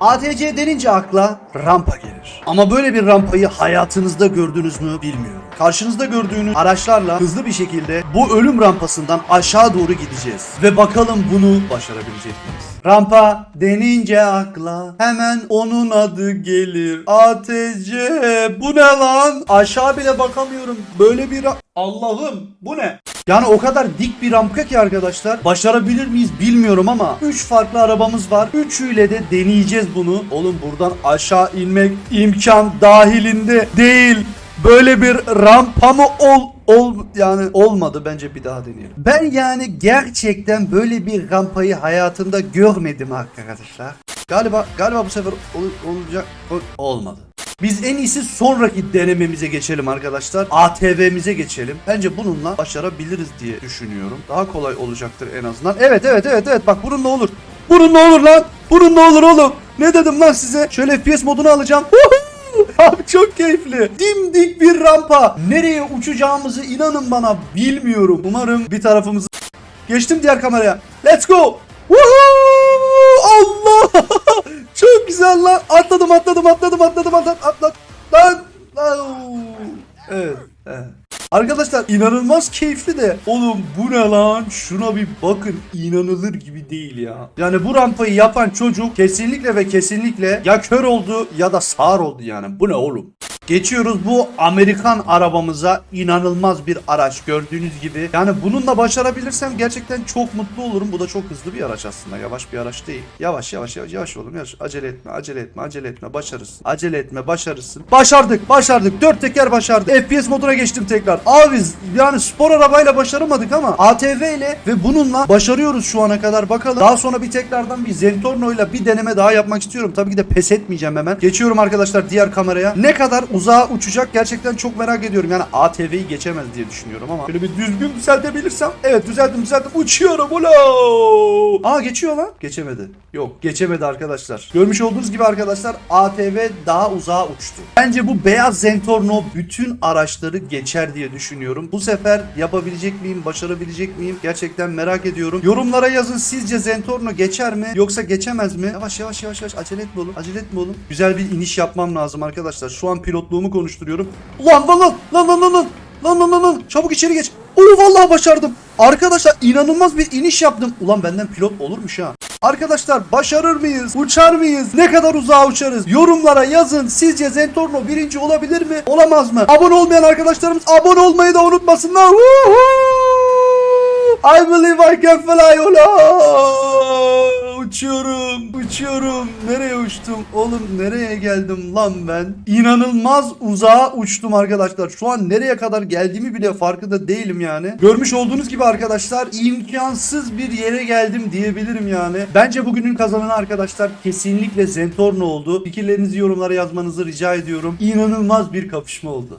ATC denince akla rampa gelir. Ama böyle bir rampayı hayatınızda gördünüz mü bilmiyorum. Karşınızda gördüğünüz araçlarla hızlı bir şekilde bu ölüm rampasından aşağı doğru gideceğiz. Ve bakalım bunu başarabilecek miyiz? Rampa denince akla hemen onun adı gelir. ATC bu ne lan? Aşağı bile bakamıyorum. Böyle bir Allah'ım bu ne? Yani o kadar dik bir rampa ki arkadaşlar. Başarabilir miyiz bilmiyorum ama 3 farklı arabamız var. Üçüyle de deneyeceğiz bunu. Oğlum buradan aşağı inmek imkan dahilinde değil. Böyle bir rampa mı ol ol yani olmadı bence bir daha deneyelim. Ben yani gerçekten böyle bir rampayı hayatımda görmedim arkadaşlar. Galiba galiba bu sefer ol- olacak ol- olmadı. Biz en iyisi sonraki denememize geçelim arkadaşlar. ATV'mize geçelim. Bence bununla başarabiliriz diye düşünüyorum. Daha kolay olacaktır en azından. Evet evet evet evet bak bununla olur. Bununla olur lan. Bununla olur oğlum. Ne dedim lan size? Şöyle FPS modunu alacağım. Abi çok keyifli. Dimdik bir rampa. Nereye uçacağımızı inanın bana bilmiyorum. Umarım bir tarafımızı... Geçtim diğer kameraya. Let's go. Woohoo! Allah! çok güzel lan. Atladım atladım atladım atladım atladım atladım. Arkadaşlar inanılmaz keyifli de oğlum bu ne lan şuna bir bakın inanılır gibi değil ya. Yani bu rampayı yapan çocuk kesinlikle ve kesinlikle ya kör oldu ya da sağır oldu yani bu ne oğlum. Geçiyoruz bu Amerikan arabamıza inanılmaz bir araç gördüğünüz gibi. Yani bununla başarabilirsem gerçekten çok mutlu olurum. Bu da çok hızlı bir araç aslında. Yavaş bir araç değil. Yavaş yavaş yavaş yavaş oğlum yavaş. Acele etme acele etme acele etme başarırsın. Acele etme başarırsın. Başardık başardık. Dört teker başardık. FPS moduna geçtim tekrar. Abi yani spor arabayla başaramadık ama ATV ile ve bununla başarıyoruz şu ana kadar bakalım. Daha sonra bir tekrardan bir Zentorno ile bir deneme daha yapmak istiyorum. Tabii ki de pes etmeyeceğim hemen. Geçiyorum arkadaşlar diğer kameraya. Ne kadar uzağa uçacak gerçekten çok merak ediyorum. Yani ATV'yi geçemez diye düşünüyorum ama. Böyle bir düzgün düzeltebilirsem. Evet düzelttim düzelttim. Uçuyorum ulo. Aa geçiyor lan. Geçemedi. Yok geçemedi arkadaşlar. Görmüş olduğunuz gibi arkadaşlar ATV daha uzağa uçtu. Bence bu beyaz Zentorno bütün araçları geçer diye düşünüyorum. Bu sefer yapabilecek miyim? Başarabilecek miyim? Gerçekten merak ediyorum. Yorumlara yazın sizce Zentorno geçer mi? Yoksa geçemez mi? Yavaş yavaş yavaş yavaş acele etme oğlum. Acele etme oğlum. Güzel bir iniş yapmam lazım arkadaşlar. Şu an pilotluğumu konuşturuyorum. Lan lan lan lan lan lan lan. Lan lan lan lan çabuk içeri geç. Oo vallahi başardım. Arkadaşlar inanılmaz bir iniş yaptım. Ulan benden pilot olurmuş ha. Arkadaşlar başarır mıyız? Uçar mıyız? Ne kadar uzağa uçarız? Yorumlara yazın. Sizce Zentorno birinci olabilir mi? Olamaz mı? Abone olmayan arkadaşlarımız abone olmayı da unutmasınlar. Woohoo! I believe I can fly. Ola! Uçuyorum, uçuyorum. Nereye uçtum? Oğlum nereye geldim lan ben? İnanılmaz uzağa uçtum arkadaşlar. Şu an nereye kadar geldiğimi bile farkında değilim yani. Görmüş olduğunuz gibi arkadaşlar imkansız bir yere geldim diyebilirim yani. Bence bugünün kazananı arkadaşlar kesinlikle Zentorno oldu. Fikirlerinizi yorumlara yazmanızı rica ediyorum. İnanılmaz bir kapışma oldu.